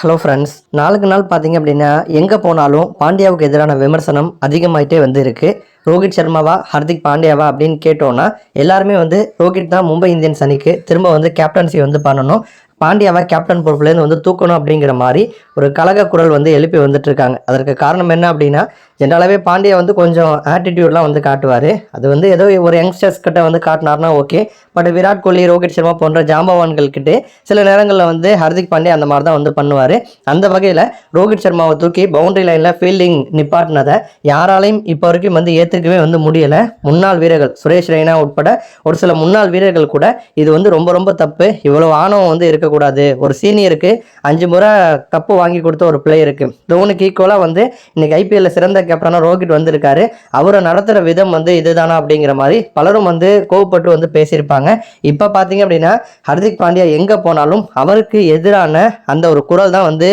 Hello friends நாளுக்கு நாள் பார்த்தீங்க அப்படின்னா எங்கே போனாலும் பாண்டியாவுக்கு எதிரான விமர்சனம் அதிகமாயிட்டே வந்து இருக்கு ரோஹித் சர்மாவா ஹர்திக் பாண்டியாவா அப்படின்னு கேட்டோன்னா எல்லாருமே வந்து ரோஹித் தான் மும்பை இந்தியன்ஸ் அணிக்கு திரும்ப வந்து கேப்டன்சி வந்து பண்ணணும். பாண்டியாவை கேப்டன் பொறுப்புலேருந்து வந்து தூக்கணும் அப்படிங்கிற மாதிரி ஒரு கலக குரல் வந்து எழுப்பி வந்துட்டு இருக்காங்க அதற்கு காரணம் என்ன அப்படின்னா ஜென்ரலாகவே பாண்டியா வந்து கொஞ்சம் ஆட்டிடியூட்லாம் வந்து காட்டுவார். அது வந்து ஏதோ ஒரு யங்ஸ்டர்ஸ் கிட்ட வந்து காட்டினார்னா ஓகே பட் விராட் கோலி ரோஹித் சர்மா போன்ற ஜாம்பவான்கள் கிட்டே சில நேரங்களில் வந்து ஹர்திக் பாண்டியா அந்த மாதிரி தான் வந்து பண்ணுவார். அந்த வகையில் ரோஹித் சர்மாவை தூக்கி பவுண்டரி லைனில் ஃபீல்டிங் நிப்பாட்டினதை யாராலையும் இப்போ வரைக்கும் வந்து ஏற்றுக்கவே வந்து முடியலை. முன்னாள் வீரர்கள் சுரேஷ் ரெய்னா உட்பட ஒரு சில முன்னாள் வீரர்கள் கூட இது வந்து ரொம்ப ரொம்ப தப்பு. இவ்வளோ ஆணவம் வந்து இருக்கக்கூடாது ஒரு சீனியருக்கு அஞ்சு முறை கப்பு வாங்கி கொடுத்த ஒரு பிளேயருக்கு தோனிக்கு ஈக்குவலாக வந்து இன்னைக்கு ஐபிஎல்ல சிறந்த கேப்டனாக ரோஹித் வந்திருக்காரு. அவரை நடத்துகிற விதம் வந்து இதுதானா அப்படிங்கிற மாதிரி பலரும் வந்து கோவப்பட்டு வந்து பேசியிருப்பாங்க. இப்போ பார்த்தீங்க அப்படின்னா ஹர்திக் பாண்டியா எங்கே போனாலும் அவருக்கு எதிரான அந்த ஒரு குரல் தான் வந்து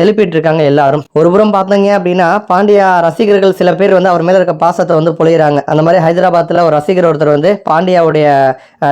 எழுப்பிட்டு இருக்காங்க எல்லாரும். ஒரு புறம் பார்த்தீங்க அப்படின்னா பாண்டியா ரசிகர்கள் சில பேர் வந்து அவர் மேலே இருக்க பாசத்தை வந்து பொழியிறாங்க அந்த மாதிரி ஹைதராபாத்தில் ஒரு ரசிகர் ஒருத்தர் வந்து பாண்டியாவுடைய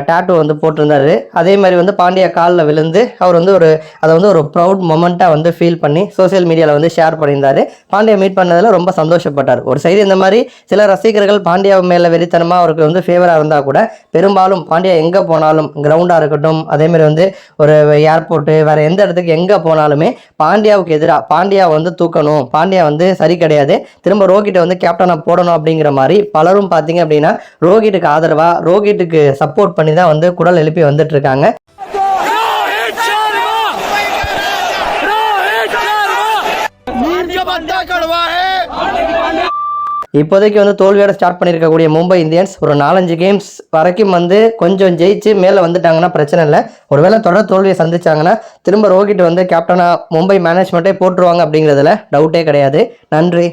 டேட்டு வந்து போட்டிருந்தாரு. அதே மாதிரி வந்து பாண்டியா காலில் விழுந்து அவர் வந்து ஒரு அதை வந்து ஒரு ப்ரௌட் மொமெண்ட்டாக வந்து ஃபீல் பண்ணி சோஷியல் மீடியாவில் வந்து ஷேர் பண்ணியிருந்தாரு. பாண்டியா மீட் பண்ணதில் ரொம்ப சந்தோஷப்பட்டார். ஒரு சைடு இந்த மாதிரி சில ரசிகர்கள் பாண்டியா மேலே வெறித்தனமாக அவருக்கு வந்து ஃபேவராக இருந்தால் கூட பெரும்பாலும் பாண்டியா எங்கே போனாலும் கிரவுண்டாக இருக்கட்டும் அதேமாரி வந்து ஒரு ஏர்போர்ட்டு வேறு எந்த இடத்துக்கு எங்கே போனாலுமே பாண்டியாவுக்கு எதிராக பாண்டியா வந்து தூக்கணும் பாண்டியா வந்து சரி கிடையாது திரும்ப ரோஹிட்டை வந்து கேப்டனாக போடணும் அப்படிங்கிற மாதிரி பலரும் பார்த்தீங்க அப்படின்னா ரோஹிட்டுக்கு ஆதரவாக ரோஹிட்டுக்கு சப்போர்ட் பண்ணி தான் வந்து குரல் எழுப்பி வந்துட்டு இருக்காங்க. இப்போதைக்கு வந்து தோல்வியோட ஸ்டார்ட் பண்ணியிருக்கக்கூடிய மும்பை இந்தியன்ஸ் ஒரு நாலஞ்சு கேம்ஸ் வரைக்கும் வந்து கொஞ்சம் ஜெயிச்சு மேலே வந்துட்டாங்கன்னா பிரச்சனை இல்லை. ஒருவேளை தொடர் தோல்வியை சந்திச்சாங்கன்னா திரும்ப ரோஹித் வந்து கேப்டனாக மும்பை மேனேஜ்மெண்ட்டே போட்டுருவாங்க அப்படிங்கிறதுல டவுட்டே கிடையாது. நன்றி.